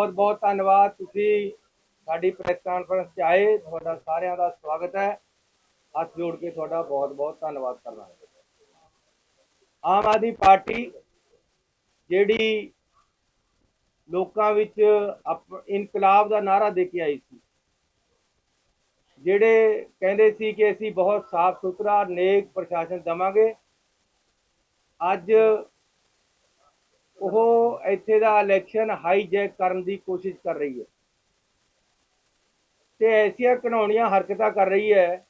ਬਹੁਤ ਬਹੁਤ ਧੰਨਵਾਦ। ਤੁਸੀਂ ਸਾਡੀ ਪ੍ਰੈਸ ਕਾਨਫਰੰਸ 'ਚ ਆਏ। ਤੁਹਾਡਾ ਸਾਰਿਆਂ ਦਾ ਸਵਾਗਤ ਹੈ। ਹੱਥ ਜੋੜ ਕੇ ਤੁਹਾਡਾ ਬਹੁਤ ਬਹੁਤ ਧੰਨਵਾਦ ਕਰਨਾ ਆਮ ਆਦਮੀ ਪਾਰਟੀ ਜਿਹੜੀ ਲੋਕਾਂ ਵਿੱਚ ਅਪ- ਇਨਕਲਾਬ ਦਾ ਨਾਰਾ ਦੇ ਕੇ ਆਈ ਸੀ, ਜਿਹੜੇ ਕਹਿੰਦੇ ਸੀ ਕਿ ਅਸੀਂ ਬਹੁਤ ਸਾਫ਼ ਸੁਥਰਾ ਨੇਕ ਪ੍ਰਸ਼ਾਸਨ ਦਵਾਂਗੇ। ਅੱਜ ਉਹ ਇੱਥੇ ਦਾ ਇਲੈਕਸ਼ਨ ਹਾਈਜੈਕ ਕਰਨ ਦੀ ਕੋਸ਼ਿਸ਼ ਕਰ ਰਹੀ ਹੈ। ਤੇ ਐਸੀਆਂ ਘਣਾਉਣੀਆਂ ਹਰਕਤਾਂ ਕਰ ਰਹੀ ਹੈ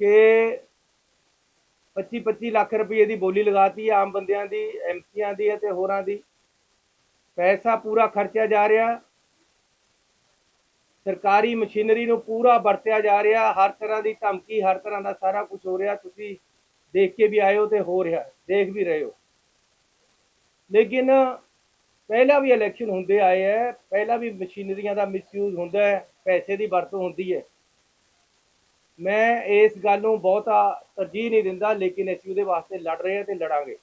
ਕਿ 25 25 ਲੱਖ ਰੁਪਏ ਦੀ ਬੋਲੀ ਲਗਾਤੀ ਹੈ ਆਮ ਬੰਦਿਆਂ ਦੀ ਐਮਸੀਆਂ ਦੀ ਅਤੇ ਹੋਰਾਂ ਦੀ। ਪੈਸਾ ਪੂਰਾ ਖਰਚਿਆ ਜਾ ਰਿਹਾ। ਸਰਕਾਰੀ ਮਸ਼ੀਨਰੀ ਨੂੰ ਪੂਰਾ ਵਰਤਿਆ ਜਾ ਰਿਹਾ। ਹਰ ਤਰ੍ਹਾਂ ਦੀ ਧਮਕੀ, ਹਰ ਤਰ੍ਹਾਂ ਦਾ ਸਾਰਾ ਕੁਝ ਹੋ ਰਿਹਾ। ਤੁਸੀਂ ਦੇਖ ਕੇ ਵੀ ਆਏ ਹੋ ਤੇ ਹੋ ਰਿਹਾ। ਦੇਖ ਵੀ ਰਹੇ ਹੋ। ਲੇਕਿਨ ਪਹਿਲਾਂ ਵੀ ਇਲੈਕਸ਼ਨ ਹੁੰਦੇ ਆਏ ਹੈ ਪਹਿਲਾਂ ਵੀ ਮਸ਼ੀਨਰੀਆਂ ਦਾ ਮਿਸਯੂਜ਼ ਹੁੰਦਾ ਹੈ ਪੈਸੇ ਦੀ ਵਰਤੋਂ ਹੁੰਦੀ ਹੈ ਮੈਂ ਇਸ ਗੱਲ ਨੂੰ ਬਹੁਤਾ ਤਰਜੀਹ ਨਹੀਂ ਦਿੰਦਾ, ਲੇਕਿਨ ਅਸੀਂ ਉਹਦੇ ਵਾਸਤੇ ਲੜ ਰਹੇ ਹਾਂ ਤੇ ਲੜਾਂਗੇ।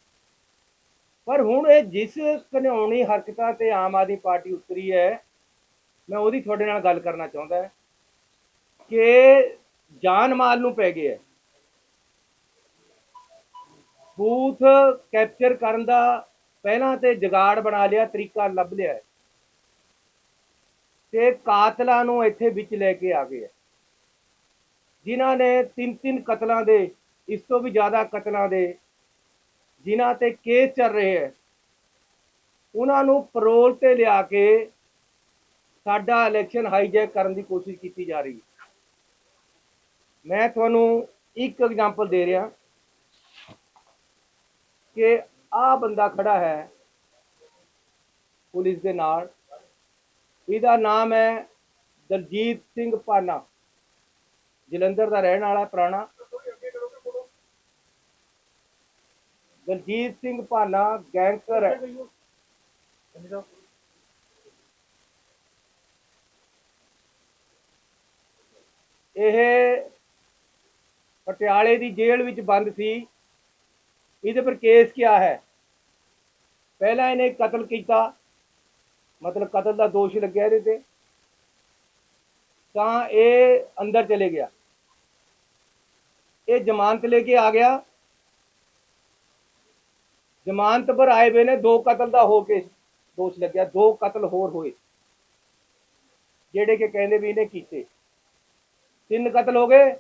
ਪਰ ਹੁਣ ਇਹ ਜਿਸ ਘਿਨਾਉਣੀ ਹਰਕਤਾਂ ਤੇ ਆਮ ਆਦਮੀ ਪਾਰਟੀ ਉਤਰੀ ਹੈ ਮੈਂ ਉਹਦੀ ਤੁਹਾਡੇ ਨਾਲ ਗੱਲ ਕਰਨਾ ਚਾਹੁੰਦਾ ਕਿ ਜਾਨ ਮਾਲ ਨੂੰ ਪੈ ਗਿਆ ਬੂਥ ਕੈਪਚਰ ਕਰਨ ਦਾ ਪਹਿਲਾਂ ਤੇ ਜਗਾੜ ਬਣਾ ਲਿਆ, ਤਰੀਕਾ ਲੱਭ ਲਿਆ ਹੈ। ਤੇ ਕਾਤਲਾਂ ਨੂੰ ਇੱਥੇ ਵਿੱਚ ਲੈ ਕੇ ਆ ਗਏ ਜਿਨ੍ਹਾਂ ਨੇ ਤਿੰਨ ਤਿੰਨ ਕਤਲਾਂ ਦੇ, ਇਸ ਤੋਂ ਵੀ ਜ਼ਿਆਦਾ ਕਤਲਾਂ ਦੇ, ਜਿਨ੍ਹਾਂ ਤੇ ਕੇਸ ਚੱਲ ਰਹੇ ਹੈ, ਉਹਨਾਂ ਨੂੰ ਪਰੋਲ ਤੇ ਲਿਆ ਕੇ ਸਾਡਾ ਇਲੈਕਸ਼ਨ ਹਾਈਜੈਕ ਕਰਨ ਦੀ ਕੋਸ਼ਿਸ਼ ਕੀਤੀ ਜਾ ਰਹੀ ਮੈਂ ਤੁਹਾਨੂੰ ਇੱਕ ਐਗਜ਼ਾਮਪਲ ਦੇ ਰਿਹਾ ਕਿ ਆਹ ਬੰਦਾ ਖੜਾ ਹੈ ਪੁਲਿਸ ਦੇ ਨਾਲ। ਇਹਦਾ ਨਾਮ ਹੈ ਦਲਜੀਤ ਸਿੰਘ ਪਾਨਾ। ਜਲੰਧਰ ਦਾ ਰਹਿਣ ਵਾਲਾ ਪੁਰਾਣਾ। ਦਲਜੀਤ ਸਿੰਘ ਪਾਨਾ ਗੈਂਗਸਟਰ ਹੈ। ਇਹ ਪਟਿਆਲੇ ਦੀ ਜੇਲ੍ਹ ਵਿੱਚ ਬੰਦ ਸੀ। ਇਹਦੇ ਪਰ ਕੇਸ ਕਿਆ ਹੈ? ਪਹਿਲਾਂ ਇਹਨੇ ਕਤਲ ਕੀਤਾ। ਮਤਲਬ ਕਤਲ ਦਾ ਦੋਸ਼ ਲੱਗਿਆ ਇਹਦੇ ਤੇ। ਤਾਂ ਇਹ ਅੰਦਰ ਚਲੇ ਗਿਆ। ਇਹ ਜ਼ਮਾਨਤ ਲੈ ਕੇ ਆ ਗਿਆ। ਜ਼ਮਾਨਤ ਪਰ ਆਏ ਵੇ ਨੇ ਦੋ ਕਤਲ ਦਾ ਹੋ ਕੇ ਦੋਸ਼ ਲੱਗਿਆ। ਦੋ ਕਤਲ ਹੋਰ ਹੋਏ। ਜਿਹੜੇ ਕਿ ਕਹਿੰਦੇ ਵੀ ਇਹਨੇ ਕੀਤੇ। ਤਿੰਨ ਕਤਲ ਹੋ ਗਏ।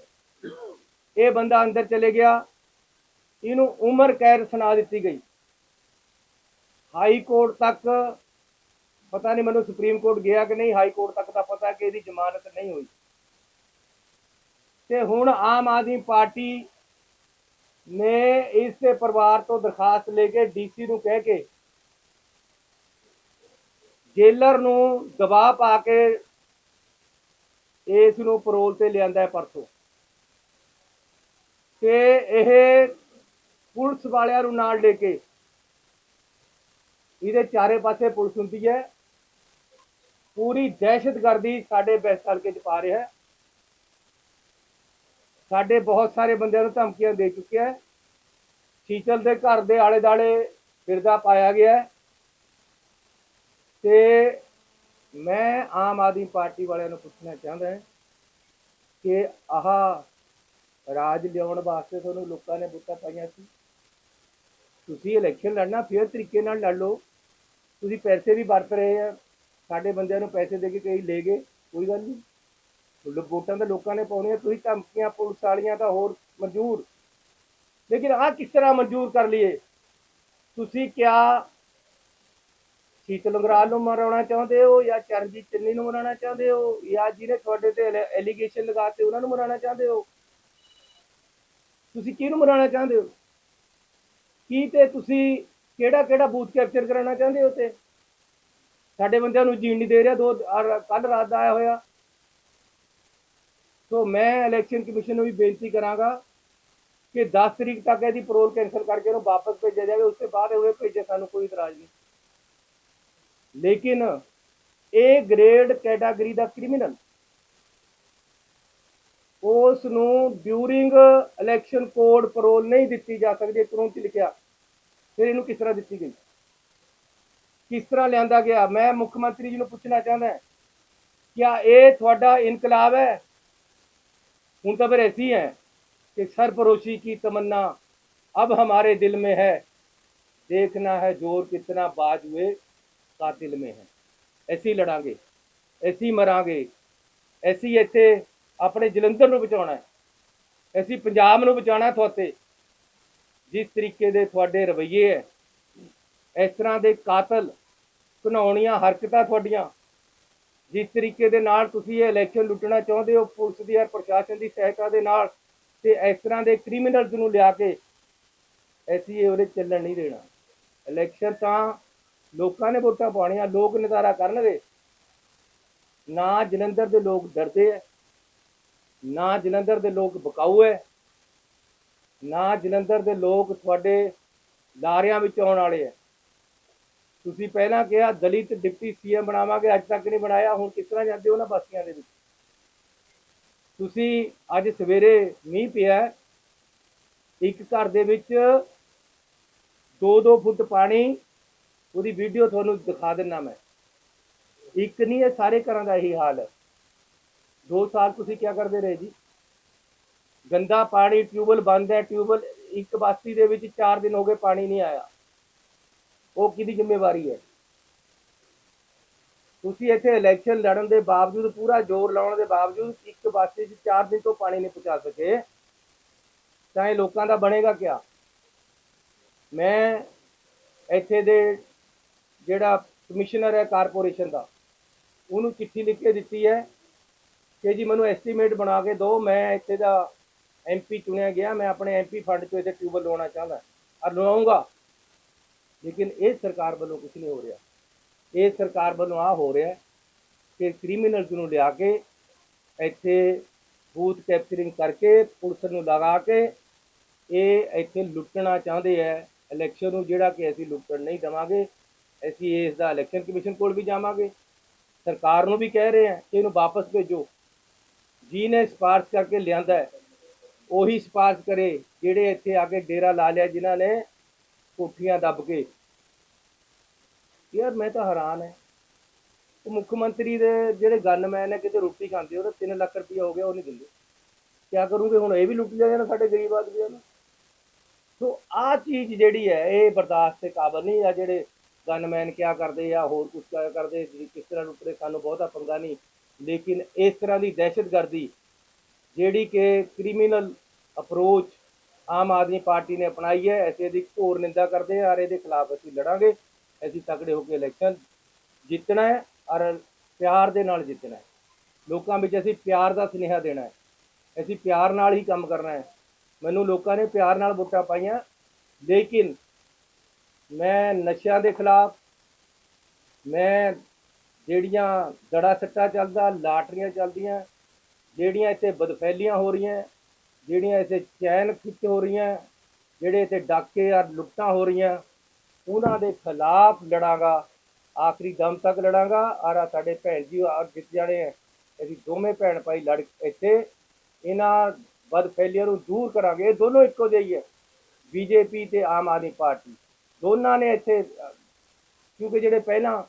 ਇਹ ਬੰਦਾ ਅੰਦਰ ਚਲੇ ਗਿਆ। ਇਹਨੂੰ ਉਮਰ ਕੈਦ ਸੁਣਾ ਦਿੱਤੀ ਗਈ। ਹਾਈ ਕੋਰਟ ਤੱਕ ਪਤਾ ਨਹੀਂ ਮੈਨੂੰ ਸੁਪਰੀਮ ਕੋਰਟ ਗਿਆ ਕਿ ਨਹੀਂ, ਹਾਈ ਕੋਰਟ ਤੱਕ ਦਾ ਪਤਾ ਕਿ ਇਹਦੀ ਜ਼ਮਾਨਤ ਨਹੀਂ ਹੋਈ। ਤੇ ਹੁਣ ਆਮ ਆਦਮੀ ਪਾਰਟੀ ਨੇ ਇਸ ਦੇ ਪਰਿਵਾਰ ਤੋਂ ਦਰਖਾਸਤ ਲੈ ਕੇ ਡੀਸੀ ਨੂੰ ਕਹਿ ਕੇ ਜੇਲਰ ਨੂੰ ਦਬਾਅ ਪਾ ਕੇ ਇਸ ਨੂੰ ਪਰੋਲ ਤੇ ਲਿਆਂਦਾ ਹੈ ਪਰਸੋਂ। ਤੇ ਇਹ ਪੁਲਿਸ ਵਾਲਿਆਂ ਨੂੰ ਨਾਲ ਲੈ ਕੇ। ਇਹਦੇ ਚਾਰੇ ਪਾਸੇ ਪੁਲਿਸ ਹੁੰਦੀ ਹੈ। ਪੂਰੀ ਦਹਿਸ਼ਤਗਰਦੀ ਸਾਡੇ ਬੈਸ ਹਲਕੇ 'ਚ ਪਾ ਰਿਹਾ ਹੈ। ਸਾਡੇ ਬਹੁਤ ਸਾਰੇ ਬੰਦਿਆਂ ਨੂੰ ਧਮਕੀਆਂ ਦੇ ਚੁੱਕਿਆ ਹੈ। ਸ਼ੀਤਲ ਦੇ ਘਰ ਦੇ ਆਲੇ ਦਾਲੇ ਫਿਰਦਾ ਪਾਇਆ ਗਿਆ ਹੈ। ਤੇ ਮੈਂ ਆਮ ਆਦਮੀ ਪਾਰਟੀ ਵਾਲਿਆਂ ਨੂੰ ਪੁੱਛਣਾ ਚਾਹੁੰਦਾ ਹਾਂ ਕਿ ਆਹ ਰਾਜ ਲਿਆਉਣ ਵਾਸਤੇ ਤੁਹਾਨੂੰ ਲੋਕਾਂ ਨੇ ਵੋਟਾਂ ਪਾਈਆਂ ਸੀ? ਤੁਸੀਂ ਇਲੈਕਸ਼ਨ ਲੜਨਾ, ਫੇਰ ਤਰੀਕੇ ਨਾਲ ਲੜ ਲਓ। ਤੁਸੀਂ ਪੈਸੇ ਵੀ ਵਰਤ ਰਹੇ ਆ। ਸਾਡੇ ਬੰਦਿਆਂ ਨੂੰ ਪੈਸੇ ਦੇ ਕੇ ਕਈ ਲੈ ਗਏ, ਕੋਈ ਗੱਲ ਨਹੀਂ। ਵੋਟਾਂ ਤਾਂ ਲੋਕਾਂ ਨੇ ਪਾਉਣੀਆਂ, ਤੁਸੀਂ ਧਮਕੀਆਂ, ਪੁਲਿਸ ਵਾਲੀਆਂ ਤਾਂ ਹੋਰ ਮਨਜ਼ੂਰ। ਲੇਕਿਨ ਆਹ ਕਿਸ ਤਰ੍ਹਾਂ ਮਨਜ਼ੂਰ ਕਰ ਲਈਏ? ਤੁਸੀਂ ਕਿਆ ਸ਼ੀਤਲ ਅੰਗਰਾਲ ਨੂੰ ਮਰਾਉਣਾ ਚਾਹੁੰਦੇ ਹੋ ਜਾਂ ਚਰਨਜੀਤ ਚੰਨੀ ਨੂੰ ਮਰਾਉਣਾ ਚਾਹੁੰਦੇ ਹੋ ਜਾਂ ਜਿਹਨੇ ਤੁਹਾਡੇ ਤੇ ਐਲੀਗੇਸ਼ਨ ਲਗਾਤੇ ਉਹਨਾਂ ਨੂੰ ਮਰਾਉਣਾ ਚਾਹੁੰਦੇ ਹੋ? ਤੁਸੀਂ ਕਿਹਨੂੰ ਮਰਾਉਣਾ ਚਾਹੁੰਦੇ ਹੋ? ਕੀ ਤੇ ਤੁਸੀਂ ਕਿਹੜਾ ਕਿਹੜਾ ਬੂਥ ਕੈਪਚਰ ਕਰਾਉਣਾ ਚਾਹੁੰਦੇ ਹੋ ਤੇ? ਸਾਡੇ ਬੰਦਿਆਂ ਨੂੰ ਜੀਣ ਨਹੀਂ ਦੇ ਰਿਹਾ, ਦੋ ਕੱਲ ਰਾਤ ਦਾ ਆਇਆ ਹੋਇਆ। ਸੋ ਮੈਂ ਇਲੈਕਸ਼ਨ ਕਮਿਸ਼ਨ ਨੂੰ ਵੀ ਬੇਨਤੀ ਕਰਾਂਗਾ ਕਿ 10 ਤਰੀਕ ਤੱਕ ਇਹਦੀ ਪਰੋਲ ਕੈਂਸਲ ਕਰਕੇ ਉਹਨੂੰ ਵਾਪਸ ਭੇਜਿਆ ਜਾਵੇ। ਉਸ ਤੋਂ ਬਾਅਦ ਉਹ ਭੇਜੇ, ਸਾਨੂੰ ਕੋਈ ਇਤਰਾਜ਼ ਨਹੀਂ। ਲੇਕਿਨ ਇਹ ਗ੍ਰੇਡ ਕੈਟਾਗਰੀ ਦਾ ਕ੍ਰਿਮੀਨਲ ਉਸ ਨੂੰ ਡਿਊਰਿੰਗ ਇਲੈਕਸ਼ਨ ਕੋਡ ਪਰੋਲ ਨਹੀਂ ਦਿੱਤੀ ਜਾ ਸਕਦੀ ਕਾਨੂੰਨ 'ਚ ਲਿਖਿਆ ਫਿਰ ਇਹਨੂੰ ਕਿਸ ਤਰ੍ਹਾਂ ਦਿੱਤੀ ਗਈ ਕਿਸ ਤਰ੍ਹਾਂ ਲਿਆਂਦਾ ਗਿਆ ਮੈਂ ਮੁੱਖ ਮੰਤਰੀ ਜੀ ਨੂੰ ਪੁੱਛਣਾ ਚਾਹੁੰਦਾ ਹਾਂ, क्या ये ਤੁਹਾਡਾ ਇਨਕਲਾਬ ਹੈ ਹੁਣ ਤਾਂ ਫਿਰ ऐसी है कि सरपरोशी की तमन्ना अब हमारे दिल में है देखना है जोर कितना बाज हुए कातिल में है ऐसी ਲੜਾਂਗੇ ਐਸੀ ਮਰਾਂਗੇ ਐਸੀ ਇੱਥੇ ਆਪਣੇ ਜਲੰਧਰ ਨੂੰ ਬਚਾਉਣਾ ਹੈ। ਅਸੀਂ ਪੰਜਾਬ ਨੂੰ ਬਚਾਉਣਾ ਤੁਹਾਤੇ ਜਿਸ ਤਰੀਕੇ ਦੇ ਤੁਹਾਡੇ ਰਵੱਈਏ ਹੈ। ਇਸ ਤਰ੍ਹਾਂ ਦੇ ਕਾਤਲ ਘਿਨਾਉਣੀਆਂ ਹਰਕਤਾਂ ਤੁਹਾਡੀਆਂ। ਜਿਸ ਤਰੀਕੇ ਦੇ ਨਾਲ ਤੁਸੀਂ ਇਹ ਇਲੈਕਸ਼ਨ ਲੁੱਟਣਾ ਚਾਹੁੰਦੇ ਹੋ, ਪੁਲਿਸ ਦੀ ਔਰ ਪ੍ਰਸ਼ਾਸਨ ਦੀ ਸਹਾਇਤਾ ਦੇ ਨਾਲ, ਤੇ ਇਸ ਤਰ੍ਹਾਂ ਦੇ ਕ੍ਰਿਮੀਨਲਸ ਨੂੰ ਲਿਆ ਕੇ ਐਸੀ ਇਹ ਉਹਦੇ ਚੱਲਣ ਨਹੀਂ ਦੇਣਾ। ਇਲੈਕਸ਼ਨ ਤਾਂ ਲੋਕਾਂ ਨੇ ਵੋਟਾਂ ਪਾਉਣੀਆਂ, ਲੋਕ ਨਜ਼ਾਰਾ ਕਰਨਗੇ। ਨਾ ਜਲੰਧਰ ਦੇ ਲੋਕ ਡਰਦੇ ਐ ਨਾ ਜਲੰਧਰ ਦੇ ਲੋਕ ਬਕਾਊ ਹੈ ਨਾ ਜਲੰਧਰ ਦੇ ਲੋਕ ਤੁਹਾਡੇ ਲਾਰਿਆਂ ਵਿੱਚ ਆਉਣ ਵਾਲੇ ਹੈ ਤੁਸੀਂ ਪਹਿਲਾਂ ਕਿਹਾ ਦਲਿਤ ਡਿਪਟੀ ਸੀਐਮ ਬਣਾਵਾਂਗੇ, ਅੱਜ ਤੱਕ ਨਹੀਂ ਬਣਾਇਆ, ਹੁਣ ਕਿਸ ਤਰ੍ਹਾਂ ਜਾਂਦੇ ਹੋ ਨਾ ਬਸਤੀਆਂ ਦੇ ਵਿੱਚ? ਤੁਸੀਂ ਅੱਜ ਸਵੇਰੇ ਮੀਂਹ ਪਿਆ, ਇੱਕ ਘਰ ਦੇ ਵਿੱਚ 2-2 ਫੁੱਟ ਪਾਣੀ, ਉਹਦੀ ਵੀਡੀਓ ਤੁਹਾਨੂੰ ਦਿਖਾ ਦਿੰਨਾ ਮੈਂ। ਇੱਕ ਨਹੀਂ, ਇਹ ਸਾਰੇ ਘਰਾਂ ਦਾ ਇਹੀ ਹਾਲ ਹੈ 2 ਸਾਲ ਤੁਸੀਂ ਕੀ ਕਰਦੇ ਰਹੇ ਜੀ? ਗੰਦਾ ਪਾਣੀ ਟਿਊਬਲ ਬੰਦ ਹੈ ਟਿਊਬਲ ਇੱਕ ਬਸਤੀ ਦੇ ਵਿੱਚ 4 ਦਿਨ ਹੋ ਗਏ ਪਾਣੀ ਨਹੀਂ ਆਇਆ। ਉਹ ਕਿਹਦੀ ਜ਼ਿੰਮੇਵਾਰੀ ਹੈ? ਤੁਸੀਂ ਇੱਥੇ ਇਲੈਕਸ਼ਨ ਲੜਨ ਦੇ ਬਾਵਜੂਦ, ਪੂਰਾ ਜ਼ੋਰ ਲਾਉਣ ਦੇ ਬਾਵਜੂਦ ਇੱਕ ਬਸਤੀ 'ਚ 4 ਦਿਨ ਤੋਂ ਪਾਣੀ ਨਹੀਂ ਪਹੁੰਚਾ ਸਕੇ। ਤਾਂ ਇਹ ਲੋਕਾਂ ਦਾ ਬਣੇਗਾ ਕਿਆ? ਮੈਂ ਇੱਥੇ ਦੇ ਜਿਹੜਾ ਕਮਿਸ਼ਨਰ ਹੈ ਕਾਰਪੋਰੇਸ਼ਨ ਦਾ, ਉਹਨੂੰ ਚਿੱਠੀ ਲਿਖ ਕੇ ਦਿੱਤੀ ਹੈ। ਕਿ ਜੀ ਮੈਨੂੰ ਐਸਟੀਮੇਟ ਬਣਾ ਕੇ ਦਿਓ, ਮੈਂ ਇੱਥੇ ਦਾ ਐਮਪੀ ਚੁਣਿਆ ਗਿਆ, ਮੈਂ ਆਪਣੇ ਐਮਪੀ ਫੰਡ ਚੋਂ ਇਹਦੇ ਟਿਊਬਲ ਲਵਾਉਣਾ ਚਾਹੁੰਦਾ। ਔਰ ਲਵਾਉਂਗਾ ਲੇਕਿਨ ਇਹ ਸਰਕਾਰ ਵੱਲੋਂ ਕੁਝ ਨਹੀਂ ਹੋ ਰਿਹਾ। ਇਹ ਸਰਕਾਰ ਵੱਲੋਂ ਆ ਹੋ ਰਿਹਾ ਕਿ ਕ੍ਰਿਮੀਨਲਸ ਨੂੰ ਲਿਆ ਕੇ ਇੱਥੇ ਬੂਥ ਕੈਪਚਰਿੰਗ ਕਰਕੇ ਪੁਲਿਸ ਨੂੰ ਲਗਾ ਕੇ ਇਹ ਇੱਥੇ ਲੁੱਟਣਾ ਚਾਹੁੰਦੇ ਹੈ ਇਲੈਕਸ਼ਨ ਨੂੰ ਜਿਹੜਾ ਕਿ ਅਸੀਂ ਲੁੱਟਣ ਨਹੀਂ ਦੇਵਾਂਗੇ, ਅਸੀਂ ਇਸ ਦਾ ਇਲੈਕਸ਼ਨ ਕਮਿਸ਼ਨ ਕੋਲ ਵੀ ਜਾਵਾਂਗੇ। ਸਰਕਾਰ ਨੂੰ ਵੀ ਕਹਿ ਰਹੇ ਹਾਂ ਕਿ ਇਹਨੂੰ ਵਾਪਸ ਭੇਜੋ। ਜਿਹਨੇ ਸਿਫਾਰਸ਼ ਕਰਕੇ ਲਿਆਂਦਾ ਉਹੀ ਸਿਫਾਰਸ਼ ਕਰੇ ਜਿਹੜੇ ਇੱਥੇ ਆ ਕੇ ਡੇਰਾ ਲਾ ਲਿਆ ਜਿਨ੍ਹਾਂ ਨੇ ਕੋਠੀਆਂ ਦੱਬ ਕੇ। ਯਾਰ ਮੈਂ ਤਾਂ ਹੈਰਾਨ ਹੈ। ਉਹ ਮੁੱਖ ਮੰਤਰੀ ਦੇ ਜਿਹੜੇ ਗਨਮੈਨ ਨੇ, ਕਿਤੇ ਰੋਟੀ ਖਾਂਦੇ, ਉਹਦਾ 3 ਲੱਖ ਰੁਪਇਆ ਹੋ ਗਿਆ, ਉਹ ਨਹੀਂ ਦਿੰਦੇ। ਕਿਆ ਕਰੂੰਗੇ ਹੁਣ? ਇਹ ਵੀ ਲੁੱਟ ਲਿਆ ਜਾਣਾ ਸਾਡੇ ਗਰੀਬ ਆਦਮੀਆਂ ਨੂੰ। ਸੋ ਆਹ ਚੀਜ਼ ਜਿਹੜੀ ਹੈ, ਇਹ ਬਰਦਾਸ਼ਤ ਦੇ ਕਾਬਲ ਨਹੀਂ ਆ ਜਿਹੜੇ ਗਨਮੈਨ ਕਿਆ ਕਰਦੇ ਆ, ਹੋਰ ਕੁਝ ਕਿਆ ਕਰਦੇ, ਕਿਸ ਤਰ੍ਹਾਂ ਲੁੱਟਦੇ ਸਾਨੂੰ ਬਹੁਤਾ ਪੰਗਾ ਨਹੀਂ। ਲੇਕਿਨ ਇਸ ਤਰ੍ਹਾਂ ਦੀ ਦਹਿਸ਼ਤਗਰਦੀ ਜਿਹੜੀ ਕਿ criminal approach Aam Aadmi party ਨੇ ਅਪਣਾਈ ਹੈ, ਅਸੀਂ ਇਹਦੀ ਘੋਰ ਨਿੰਦਾ ਕਰਦੇ ਹਾਂ, ਔਰ ਇਹਦੇ ਖਿਲਾਫ ਅਸੀਂ ਲੜਾਂਗੇ, ਅਸੀਂ ਤਕੜੇ ਹੋ ਕੇ ਇਲੈਕਸ਼ਨ ਜਿੱਤਣਾ ਹੈ, ਔਰ ਪਿਆਰ ਦੇ ਨਾਲ ਜਿੱਤਣਾ ਹੈ। ਲੋਕਾਂ ਵਿੱਚ ਅਸੀਂ ਪਿਆਰ ਦਾ ਸੁਨੇਹਾ ਦੇਣਾ ਹੈ, ਅਸੀਂ ਪਿਆਰ ਨਾਲ ਹੀ ਕੰਮ ਕਰਨਾ ਹੈ। ਮੈਨੂੰ ਲੋਕਾਂ ਨੇ ਪਿਆਰ ਨਾਲ ਵੋਟਾਂ ਪਾਈਆਂ, ਲੇਕਿਨ ਮੈਂ ਨਸ਼ਿਆਂ ਦੇ ਖਿਲਾਫ, ਮੈਂ ਜਿਹੜੀਆਂ ਦੜਾ ਸੱਟਾ ਚੱਲਦਾ, ਲਾਟਰੀਆਂ ਚੱਲਦੀਆਂ, ਜਿਹੜੀਆਂ ਇੱਥੇ ਬਦਫੈਲੀਆਂ ਹੋ ਰਹੀਆਂ, ਜਿਹੜੀਆਂ ਇੱਥੇ ਚੈਨ ਖਿੱਚ ਹੋ ਰਹੀਆਂ, ਜਿਹੜੇ ਇੱਥੇ ਡਾਕੇ ਆ, ਲੁੱਟਾਂ ਹੋ ਰਹੀਆਂ, ਉਹਨਾਂ ਦੇ ਖਿਲਾਫ ਲੜਾਂਗਾ, ਆਖਰੀ ਦਮ ਤੱਕ ਲੜਾਂਗਾ। ਆਰਾ ਸਾਡੇ ਭੈਣ ਜੀ ਆ ਜਿੱਤ ਜਾਣੇ ਆ। ਅਸੀਂ ਦੋਵੇਂ ਭੈਣ ਭਾਈ ਲੜ ਇੱਥੇ ਇਹਨਾਂ ਬਦਫੈਲੀਆਂ ਨੂੰ ਦੂਰ ਕਰਾਂਗੇ। ਇਹ ਦੋਨੋਂ ਇੱਕੋ ਜਿਹੇ ਹੀ ਹੈ ਬੀਜੇਪੀ ਤੇ ਆਮ ਆਦਮੀ ਪਾਰਟੀ। ਦੋਨਾਂ ਨੇ ਇੱਥੇ, ਕਿਉਂਕਿ ਜਿਹੜੇ ਪਹਿਲਾਂ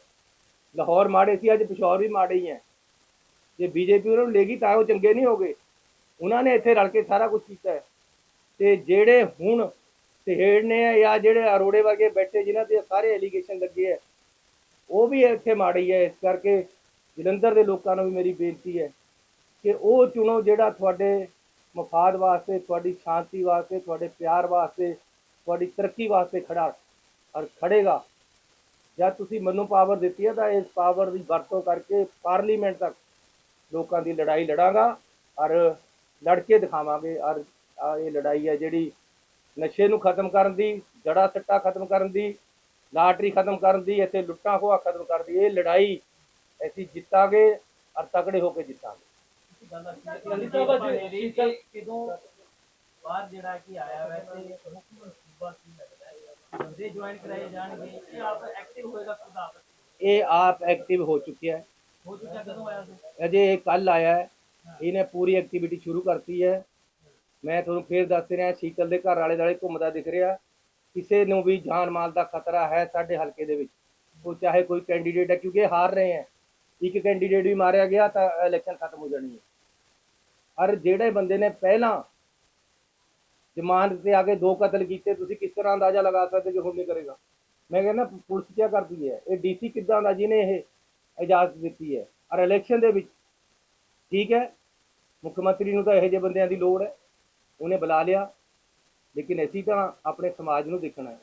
ਲਾਹੌਰ ਮਾੜੇ ਸੀ, ਅੱਜ ਪਿਸ਼ੌਰ ਵੀ ਮਾੜੇ ਹੀ ਹੈ ਜੇ ਬੀਜੇਪੀ ਉਹਨਾਂ ਨੂੰ ਲੇਗੀ ਤਾਂ ਉਹ ਚੰਗੇ ਨਹੀਂ ਹੋਗੇ। ਉਹਨਾਂ ਨੇ ਇੱਥੇ ਰਲ ਕੇ ਸਾਰਾ ਕੁਝ ਕੀਤਾ ਹੈ। ਤੇ ਜਿਹੜੇ ਹੁਣ ਸਹੇੜ ਨੇ ਜਾਂ ਜਿਹੜੇ ਅਰੋੜੇ ਵਰਗੇ ਬੈਠੇ ਜਿਨ੍ਹਾਂ ਤੇ ਸਾਰੇ ਐਲੀਗੇਸ਼ਨ ਲੱਗੇ ਹੈ ਉਹ ਵੀ ਇੱਥੇ ਮਾੜੀ ਹੈ ਇਸ ਕਰਕੇ ਜਲੰਧਰ ਦੇ ਲੋਕਾਂ ਨੂੰ ਵੀ ਮੇਰੀ ਬੇਨਤੀ ਹੈ ਕਿ ਉਹ ਚੁਣੋ ਜਿਹੜਾ ਤੁਹਾਡੇ ਮਫਾਦ ਵਾਸਤੇ, ਤੁਹਾਡੀ ਸ਼ਾਂਤੀ ਵਾਸਤੇ, ਤੁਹਾਡੇ ਪਿਆਰ ਵਾਸਤੇ, ਤੁਹਾਡੀ ਤਰੱਕੀ ਵਾਸਤੇ ਖੜਾ ਔਰ ਖੜੇਗਾ। ਜਦ ਤੁਸੀਂ ਮੈਨੂੰ ਪਾਵਰ ਦਿੱਤੀ ਹੈ ਤਾਂ ਇਸ ਪਾਵਰ ਦੀ ਵਰਤੋਂ ਕਰਕੇ ਪਾਰਲੀਮੈਂਟ ਤੱਕ ਲੋਕਾਂ ਦੀ ਲੜਾਈ ਲੜਾਂਗਾ ਔਰ ਲੜ ਕੇ ਦਿਖਾਵਾਂਗੇ ਔਰ ਇਹ ਲੜਾਈ ਹੈ ਜਿਹੜੀ ਨਸ਼ੇ ਨੂੰ ਖਤਮ ਕਰਨ ਦੀ ਜੜਾ ਸੱਟਾ ਖਤਮ ਕਰਨ ਦੀ ਲਾਟਰੀ ਖਤਮ ਕਰਨ ਦੀ ਅਤੇ ਲੁੱਟਾਂ ਖੋਆ ਖਤਮ ਕਰਨ ਦੀ ਇਹ ਲੜਾਈ ਅਸੀਂ ਜਿੱਤਾਂਗੇ ਔਰ ਤਕੜੇ ਹੋ ਕੇ ਜਿੱਤਾਂਗੇ। ਕਿਦੋਂ ਬਾਹਰ ਜਿਹੜਾ ਕਿ ਆਇਆ ਵੈਸੇ ਬੰਦੇ ਜੁਆਇਨ ਕਰਾਏ ਜਾਣਗੇ ਇਹ ਆਪ ਐਕਟਿਵ ਹੋਏਗਾ ਪ੍ਰਧਾਨ ਇਹ ਆਪ ਐਕਟਿਵ ਹੋ ਚੁੱਕਿਆ ਹੈ। ਹੋ ਚੁੱਕਾ ਕਦੋਂ ਆਇਆ ਸੀ? ਅਜੇ ਇਹ ਕੱਲ ਆਇਆ ਹੈ। ਇਹਨੇ ਪੂਰੀ ਐਕਟੀਵਿਟੀ ਸ਼ੁਰੂ ਕਰਤੀ ਹੈ। ਮੈਂ ਤੁਹਾਨੂੰ ਫੇਰ ਦੱਸ ਰਿਹਾ ਸ਼ੀਤਲ ਦੇ ਘਰ ਵਾਲੇ ਦੁਆਲੇ ਘੁੰਮਦਾ ਦਿਖ ਰਿਹਾ। ਕਿਸੇ ਨੂੰ ਵੀ ਜਾਨ ਮਾਲ ਦਾ ਖਤਰਾ ਹੈ ਸਾਡੇ ਹਲਕੇ ਦੇ ਵਿੱਚ। ਉਹ ਚਾਹੇ ਕੋਈ ਕੈਂਡੀਡੇਟ ਹੈ ਕਿਉਂਕਿ ਹਾਰ ਰਹੇ ਹੈ। ਇੱਕ ਕੈਂਡੀਡੇਟ ਵੀ ਮਾਰਿਆ ਗਿਆ ਤਾਂ ਇਲੈਕਸ਼ਨ ਖਤਮ ਹੋ ਜਾਣੀ ਹੈ। ਔਰ ਜਿਹੜੇ ਬੰਦੇ ਨੇ ਪਹਿਲਾਂ ਜ਼ਮਾਨਤ ਤੇ ਆ ਕੇ ਦੋ ਕਤਲ ਕੀਤੇ ਤੁਸੀਂ ਕਿਸ ਤਰ੍ਹਾਂ ਅੰਦਾਜ਼ਾ ਲਗਾ ਸਕਦੇ ਕਿ ਹੁਣ ਕਰੇਗਾ? ਮੈਂ ਕਹਿੰਦਾ ਪੁਲਿਸ ਕੀ ਕਰਦੀ ਹੈ? ਇਹ ਡੀਸੀ ਕਿੱਦਾਂ ਦਾ ਜਿਹਨੇ ਇਹ ਇਜਾਜ਼ਤ ਦਿੱਤੀ ਹੈ? ਔਰ ਇਲੈਕਸ਼ਨ ਦੇ ਵਿੱਚ ਠੀਕ ਹੈ ਮੁੱਖ ਮੰਤਰੀ ਨੂੰ ਤਾਂ ਇਹੋ ਜਿਹੇ ਬੰਦਿਆਂ ਦੀ ਲੋੜ ਹੈ। ਉਹਨੇ ਬੁਲਾ ਲਿਆ ਲੇਕਿਨ ਅਸੀਂ ਤਾਂ ਆਪਣੇ ਸਮਾਜ ਨੂੰ ਦੇਖਣਾ ਹੈ।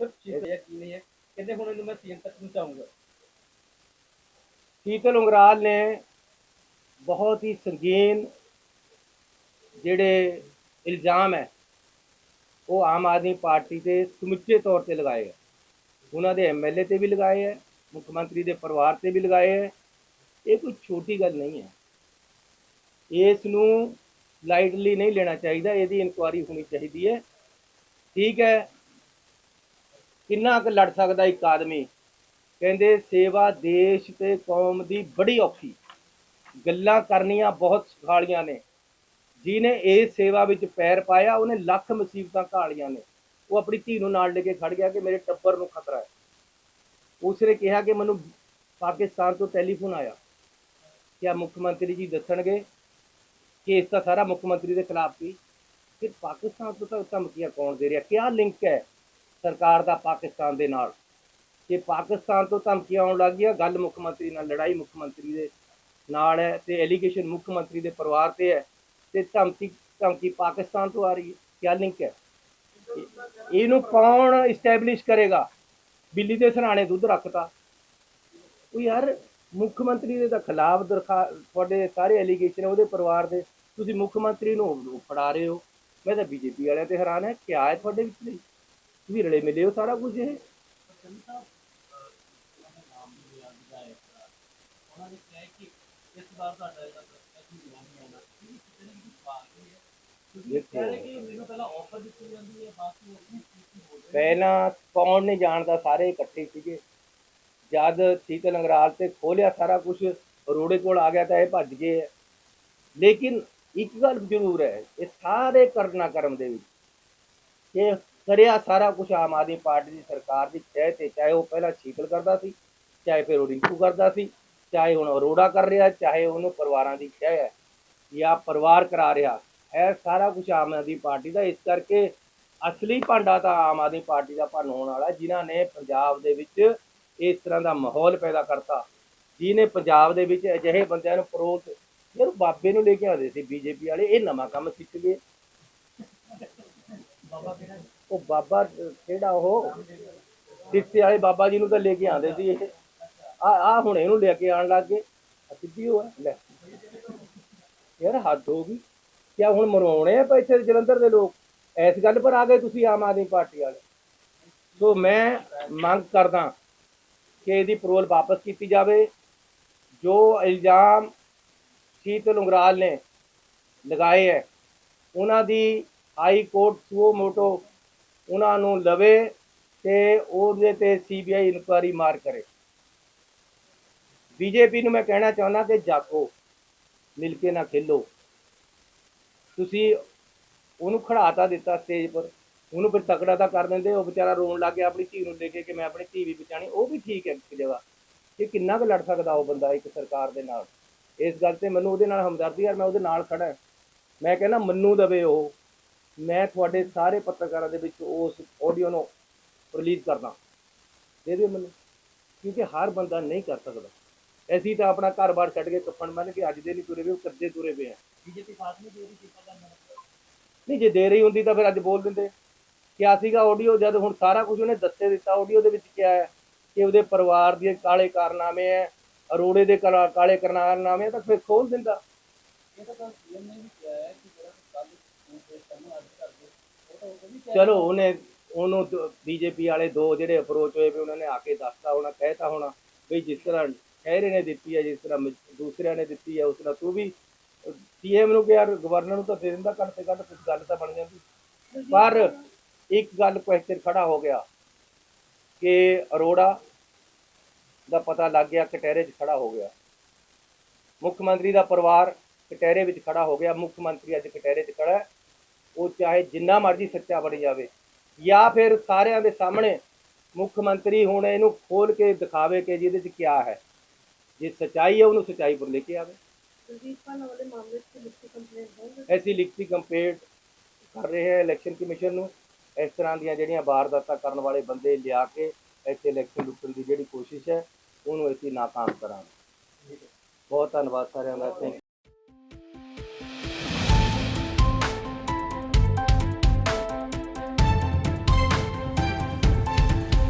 ਸਰ ਠੀਕ ਹੈ ਕੀ ਨਹੀਂ ਹੈ? ਕਹਿੰਦੇ ਹੁਣ ਇਹਨੂੰ ਮੈਂ ਸੀਐਮ ਤੱਕ ਪਹੁੰਚਾਉਂਗਾ। ਸ਼ੀਤਲ ਉਂਗਰਾਲ ਨੇ ਬਹੁਤ ਹੀ ਸੰਗੀਨ ਜਿਹੜੇ ਇਲਜ਼ਾਮ ਹੈ ਉਹ ਆਮ ਆਦਮੀ ਪਾਰਟੀ ਤੇ ਸਮੁੱਚੇ ਤੌਰ ਤੇ ਲਗਾਏ ਹੈ। ਉਹਨਾਂ ਦੇ ਐਮਐਲਏ ਤੇ ਵੀ ਲਗਾਏ ਹੈ, ਮੁੱਖ ਮੰਤਰੀ ਦੇ ਪਰਿਵਾਰ ਤੇ ਵੀ ਲਗਾਏ ਹੈ। ਇਹ ਕੋਈ ਛੋਟੀ ਗੱਲ ਨਹੀਂ ਹੈ। ਇਸ ਨੂੰ ਲਾਈਟਲੀ ਨਹੀਂ ਲੈਣਾ ਚਾਹੀਦਾ, ਇਹਦੀ ਇਨਕੁਆਇਰੀ ਹੋਣੀ ਚਾਹੀਦੀ ਹੈ। ਠੀਕ ਹੈ, ਕਿੰਨਾ ਕੁ ਲੜ ਸਕਦਾ ਇੱਕ ਆਦਮੀ? ਕਹਿੰਦੇ ਸੇਵਾ ਦੇਸ਼ ਤੇ ਕੌਮ ਦੀ ਬੜੀ ਔਖੀ। ਗੱਲਾਂ ਕਰਨੀਆਂ ਬਹੁਤ ਸੁਖਾਲੀਆਂ ਨੇ। ਜਿਹਨੇ ਇਸ ਸੇਵਾ ਵਿੱਚ ਪੈਰ ਪਾਇਆ, ਉਹਨੇ ਲੱਖ ਮੁਸੀਬਤਾਂ ਘਾਲੀਆਂ ਨੇ। ਉਹ ਆਪਣੀ ਧੀ ਨੂੰ ਨਾਲ ਲੈ ਕੇ ਖੜ ਗਿਆ ਕਿ ਮੇਰੇ ਟੱਬਰ ਨੂੰ ਖਤਰਾ ਹੈ। ਉਸਨੇ ਕਿਹਾ ਕਿ ਮੈਨੂੰ ਪਾਕਿਸਤਾਨ ਤੋਂ ਟੈਲੀਫੋਨ ਆਇਆ। ਕਿ ਮੁੱਖ ਮੰਤਰੀ ਜੀ ਦੱਸਣਗੇ ਕਿ ਇਸ ਦਾ ਸਾਰਾ ਮੁੱਖ ਮੰਤਰੀ ਦੇ ਖਿਲਾਫ ਸੀ ਫਿਰ ਪਾਕਿਸਤਾਨ ਤੋਂ ਤਾਂ ਧਮਕੀਆਂ ਕੌਣ ਦੇ ਰਿਹਾ? ਕਿਆ ਲਿੰਕ ਹੈ ਸਰਕਾਰ ਦਾ ਪਾਕਿਸਤਾਨ ਦੇ ਨਾਲ? ਕਿ ਪਾਕਿਸਤਾਨ ਤੋਂ ਧਮਕੀਆਂ ਆਉਣ ਲੱਗ ਗਈਆਂ, ਗੱਲ ਮੁੱਖ ਮੰਤਰੀ ਨਾਲ, ਲੜਾਈ ਮੁੱਖ ਮੰਤਰੀ ਦੇ ਨਾਲ ਹੈ ਤੇ ਐਲੀਗੇਸ਼ਨ ਮੁੱਖ ਮੰਤਰੀ ਦੇ ਪਰਿਵਾਰ ਤੇ ਹੈ। ਤੇ ਧਮਕੀ ਧਮਕੀ ਪਾਕਿਸਤਾਨ ਤੋਂ ਆ ਰਹੀ ਹੈ। ਕਿਆ ਲਿੰਕ ਹੈ? ਇਹਨੂੰ ਕੌਣ ਇਸਟੈਬਲਿਸ਼ ਕਰੇਗਾ? ਬਿੱਲੀ ਦੇ ਸਰਾਣੇ ਦੁੱਧ ਰੱਖਤਾ। ਉਹ ਯਾਰ ਮੁੱਖ ਮੰਤਰੀ ਦੇ ਤਾਂ ਖਿਲਾਫ ਦਰਖਾ, ਤੁਹਾਡੇ ਸਾਰੇ ਐਲੀਗੇਸ਼ਨ ਉਹਦੇ ਪਰਿਵਾਰ ਦੇ। ਤੁਸੀਂ ਮੁੱਖ ਮੰਤਰੀ ਨੂੰ ਫੜਾ ਰਹੇ ਹੋ। ਮੈਂ ਤਾਂ ਬੀਜੇਪੀ ਵਾਲਿਆਂ ਤੇ ਹੈਰਾਨ ਹੈ। ਕਿਆ ਹੈ ਤੁਹਾਡੇ ਵਿੱਚ ਨਹੀਂ? ਤੁਸੀਂ ਰਲੇ ਮਿਲੇ ਹੋ ਸਾਰਾ ਕੁਝ ਇਹ? ਉਹਨਾਂ ਨੇ ਕਿਹਾ ਕਿ ਇਸ ਵਾਰ ਤੁਹਾਡਾ ਇਹਦਾ ਪ੍ਰਸ਼ਨ ਨਹੀਂ ਆਉਣਾ ਇਹ ਕਿਸੇ ਨੇ ਸਵਾਲ ਨਹੀਂ ਹੈ? ਤੁਸੀਂ ਕਹਿ ਰਹੇ ਕਿ ਮੈਨੂੰ ਪਹਿਲਾਂ ਆਫਰ ਦਿੱਤੀ ਜਾਂਦੀ ਹੈ ਵਿੱਚ ਆਪਣੀ ਸਥਿਤੀ ਹੋ ਜਾਏ ਪਹਿਲਾਂ ਕੌਣ ਨਹੀਂ ਜਾਣਦਾ ਸਾਰੇ ਇਕੱਠੇ ਸੀਗੇ। ਜਦ ਸੀਤਲ ਅੰਗਰਾਲ ਤੇ ਖੋਲਿਆ ਸਾਰਾ ਕੁਝ ਰੋੜੇ ਕੋਲ ਆ ਗਿਆ ਤਾਂ ਇਹ ਭੱਜ ਗਏ ਲੇਕਿਨ ਇੱਕ ਗੱਲ ਜ਼ਰੂਰ ਹੈ ਇਹ ਸਾਰੇ ਕਰਨਾ ਕਰਮ ਦੇ ਵਿੱਚ ਇਹ ਕਰਿਆ ਸਾਰਾ ਕੁਝ ਆਮ ਆਦਮੀ ਪਾਰਟੀ ਦੀ ਸਰਕਾਰ ਦੀ ਚਾਹੇ ਤੇ ਚਾਹੇ ਉਹ ਪਹਿਲਾਂ ਸ਼ੀਤਲ ਕਰਦਾ ਸੀ ਚਾਹੇ ਫਿਰ ਉਹ ਰਿੰਕੂ ਕਰਦਾ ਸੀ। ਚਾਹੇ ਹੁਣ ਅਰੋੜਾ ਕਰ ਰਿਹਾ ਚਾਹੇ ਉਹਨੂੰ ਪਰਿਵਾਰਾਂ ਦੀ ਚਾਹ ਹੈ ਜਾਂ ਪਰਿਵਾਰ ਕਰਾ ਰਿਹਾ ਹੈ ਸਾਰਾ ਕੁਝ ਆਮ ਆਦਮੀ ਪਾਰਟੀ ਦਾ ਇਸ ਕਰਕੇ ਅਸਲੀ ਭਾਂਡਾ ਤਾਂ ਆਮ ਆਦਮੀ ਪਾਰਟੀ ਦਾ ਭੰਨ ਹੋਣ ਵਾਲਾ ਜਿਨ੍ਹਾਂ ਨੇ ਪੰਜਾਬ ਦੇ ਵਿੱਚ ਇਸ ਤਰ੍ਹਾਂ ਦਾ ਮਾਹੌਲ ਪੈਦਾ ਕਰਤਾ। ਜਿਹਨੇ ਪੰਜਾਬ ਦੇ ਵਿੱਚ ਅਜਿਹੇ ਬੰਦਿਆਂ ਨੂੰ ਪਰੋਸ ਯਾਰ ਬਾਬੇ ਨੂੰ ਲੈ ਕੇ ਆਉਂਦੇ ਸੀ ਬੀਜੇਪੀ ਵਾਲੇ ਇਹ ਨਵਾਂ ਕੰਮ ਸਿੱਖ ਗਏ। ਉਹ ਬਾਬਾ ਕਿਹੜਾ ਉਹ? ਸਿੱਸੇ ਵਾਲੇ ਬਾਬਾ ਜੀ ਨੂੰ ਤਾਂ ਲੈ ਕੇ ਆਉਂਦੇ ਸੀ ਇਹ। ਆ ਆ ਹੁਣ ਇਹਨੂੰ ਲੈ ਕੇ ਆਉਣ ਲੱਗ ਗਏ। ਆਹ ਸਿੱਧੀ ਹੋਇਆ ਲੈ। ਯਾਰ ਹੱਦ ਹੋ ਗਈ। ਕਿਆ ਹੁਣ ਮਰਵਾਉਣੇ ਆ ਭਾਈ ਇੱਥੇ ਜਲੰਧਰ ਦੇ ਲੋਕ? ਇਸ ਗੱਲ ਪਰ ਆ ਗਏ ਤੁਸੀਂ ਆਮ ਆਦਮੀ ਪਾਰਟੀ ਵਾਲੇ। ਸੋ ਮੈਂ ਮੰਗ ਕਰਦਾ ਕਿ ਇਹਦੀ ਪਰੋਲ ਵਾਪਸ ਕੀਤੀ ਜਾਵੇ। ਜੋ ਇਲਜ਼ਾਮ ਸ਼ੀਤਲ ਉਂਗਰਾਲ ਨੇ ਲਗਾਏ ਹੈ, ਉਹਨਾਂ ਦੀ ਹਾਈ ਕੋਰਟ ਸੁਓ ਮੋਟੋ ਉਹਨਾਂ ਨੂੰ ਲਵੇ ਤੇ ਉਹਦੇ ਤੇ ਸੀਬੀਆਈ ਇਨਕੁਆਰੀ ਮਾਰ ਕਰੇ। ਬੀਜੇਪੀ ਨੂੰ ਮੈਂ ਕਹਿਣਾ ਚਾਹੁੰਦਾ ਕਿ ਜਾਗੋ, ਮਿਲ ਕੇ ਨਾ ਖੇਲੋ। ਤੁਸੀਂ ਉਹਨੂੰ ਖੜਾਤਾ ਦਿੱਤਾ ਸਟੇਜ ਪਰ, ਉਹਨੂੰ ਫਿਰ ਤਕੜਾ ਤਾਂ ਕਰ ਦਿੰਦੇ, ਉਹ ਵਿਚਾਰਾ ਰੋਣ ਲੱਗ ਗਿਆ ਆਪਣੀ ਧੀ ਨੂੰ ਲੈ ਕੇ ਕਿ ਮੈਂ ਆਪਣੀ ਧੀ ਵੀ ਬਚਾਣੀ ਉਹ ਵੀ ਠੀਕ ਹੈ ਇੱਕ ਜਗ੍ਹਾ। ਕਿ ਕਿੰਨਾ ਕੁ ਲੜ ਸਕਦਾ ਉਹ ਬੰਦਾ ਇੱਕ ਸਰਕਾਰ ਦੇ ਨਾਲ। ਇਸ ਗੱਲ ਤੇ ਮੈਨੂੰ ਉਹਦੇ ਨਾਲ ਹਮਦਰਦੀ ਹੈ ਮੈਂ ਉਹਦੇ ਨਾਲ ਖੜਾ ਮੈਂ ਕਹਿੰਦਾ ਮੰਨੂ ਦਵੇ ਉਹ। ਮੈਂ ਤੁਹਾਡੇ ਸਾਰੇ ਪੱਤਰਕਾਰਾਂ ਦੇ ਵਿੱਚ ਉਸ ਆਡੀਓ ਨੂੰ ਰਿਲੀਜ਼ ਕਰਦਾ। ਦੇ ਦਿਓ ਮੈਨੂੰ। ਕਿਉਂਕਿ ਹਰ ਬੰਦਾ ਨਹੀਂ ਕਰ ਸਕਦਾ। ਅਸੀਂ ਤਾਂ ਆਪਣਾ ਘਰ-ਬਾਰ ਛੱਡ ਕੇ ਕੱਫਣ ਬੰਨ ਕੇ ਅੱਜ ਦੇ ਨਹੀਂ ਤੁਰੇ ਵੇ ਉਹ ਕੱਦੇ ਤੁਰੇ ਪਏ ਆ। ਬੀਜੇਪੀ ਸਾਥ ਨਹੀਂ ਦੇ ਰਹੀ ਕਿਸਾ ਦਾ ਮਤਲਬ ਨਹੀਂ ਜੇ ਦੇ ਰਹੀ ਹੁੰਦੀ ਤਾਂ ਫਿਰ ਅੱਜ ਬੋਲ ਦਿੰਦੇ। ਕਿਆ ਸੀਗਾ ਆਡੀਓ ਜਦ ਹੁਣ ਸਾਰਾ ਕੁਝ ਉਹਨੇ ਦੱਸੇ ਦਿੱਤਾ ਆਡੀਓ ਦੇ ਵਿੱਚ ਕਿਆ ਹੈ ਕਿ ਉਹਦੇ ਪਰਿਵਾਰ ਦੇ ਕਾਲੇ ਕਾਰਨਾਮੇ ਹੈ ਅਰੋੜੇ ਦੇ ਕਲਾ- ਕਾਰਨਾਮੇ ਤਾਂ ਫਿਰ ਖੋਲ ਦਿੰਦਾ। ਚਲੋ ਉਹਨੇ ਉਹਨੂੰ ਬੀਜੇਪੀ ਵਾਲੇ ਦੋ ਜਿਹੜੇ ਅਪਰੋਚ ਹੋਏ ਵੀ ਉਹਨਾਂ ਨੇ ਆ ਕੇ ਦੱਸਤਾ ਹੋਣਾ ਕਹਿਤਾ ਹੋਣਾ ਵੀ ਜਿਸ ਤਰ੍ਹਾਂ ਖਹਿਰੇ ਨੇ ਦਿੱਤੀ ਹੈ, ਜਿਸ ਤਰ੍ਹਾਂ ਮ- ਦੂਸਰਿਆਂ ਨੇ ਦਿੱਤੀ ਹੈ, ਉਸ ਤਰ੍ਹਾਂ ਤੂੰ ਵੀ ਸੀਐਮ ਨੂੰ ਕਿਹਾ ਯਾਰ ਗਵਰਨਰ ਨੂੰ ਤਾਂ ਦੇ ਦਿੰਦਾ ਘੱਟ ਤੇ ਘੱਟ ਕੁਝ ਗੱਲ ਤਾਂ ਬਣ ਜਾਂਦੀ। ਪਰ ਇੱਕ ਗੱਲ ਕੁਐਸਚਨ ਖੜਾ ਹੋ ਗਿਆ ਕਿ ਅਰੋੜਾ ਦਾ ਪਤਾ ਲੱਗ ਗਿਆ, ਕਟਹਿਰੇ 'ਚ ਖੜਾ ਹੋ ਗਿਆ। ਮੁੱਖ ਮੰਤਰੀ ਦਾ ਪਰਿਵਾਰ ਕਟਹਿਰੇ ਵਿੱਚ ਖੜਾ ਹੋ ਗਿਆ, ਮੁੱਖ ਮੰਤਰੀ ਅੱਜ ਕਟਹਿਰੇ 'ਚ ਖੜਾ ਉਹ ਚਾਹੇ ਜਿੰਨਾ ਮਰਜ਼ੀ ਸੱਚਾ ਬਣ ਜਾਵੇ, ਜਾਂ ਫਿਰ ਸਾਰਿਆਂ ਦੇ ਸਾਹਮਣੇ ਮੁੱਖ ਮੰਤਰੀ ਹੁਣ ਇਹਨੂੰ ਖੋਲ ਕੇ ਦਿਖਾਵੇ ਕਿ ਜਿਹਦੇ 'ਚ ਕੀ ਹੈ। ਜੇ ਸਚਾਈ ਹੈ ਉਹਨੂੰ ਸਚਾਈ ਪਰ ਲੈ ਕੇ ਆਵੇ। ਕੁਲਦੀਪ ਖਾਨ ਵਾਲੇ ਮਾਮਲੇ 'ਚ ਲਿਖਤੀ ਕੰਪਲੇਂਟ ਹੋਊਗੀ ਐਸੀ ਲਿਖਤੀ ਕੰਪਲੇਂਟ ਕਰ ਰਹੇ ਹੈ ਇਲੈਕਸ਼ਨ ਕਮਿਸ਼ਨ ਨੂੰ। ਇਸ ਤਰ੍ਹਾਂ ਦੀਆਂ ਜਿਹੜੀਆਂ ਵਾਰਦਾਤਾਂ ਕਰਨ ਵਾਲੇ ਬੰਦੇ ਲਿਆ ਕੇ ਇੱਥੇ ਇਲੈਕਸ਼ਨ ਲੁੱਟਣ ਦੀ ਜਿਹੜੀ ਕੋਸ਼ਿਸ਼ ਹੈ ਉਹਨੂੰ ਅਸੀਂ ਨਾਕਾਮ ਕਰਾਂਗੇ। ਬਹੁਤ ਧੰਨਵਾਦ ਸਾਰਿਆਂ ਦਾ। ਥੈਂਕ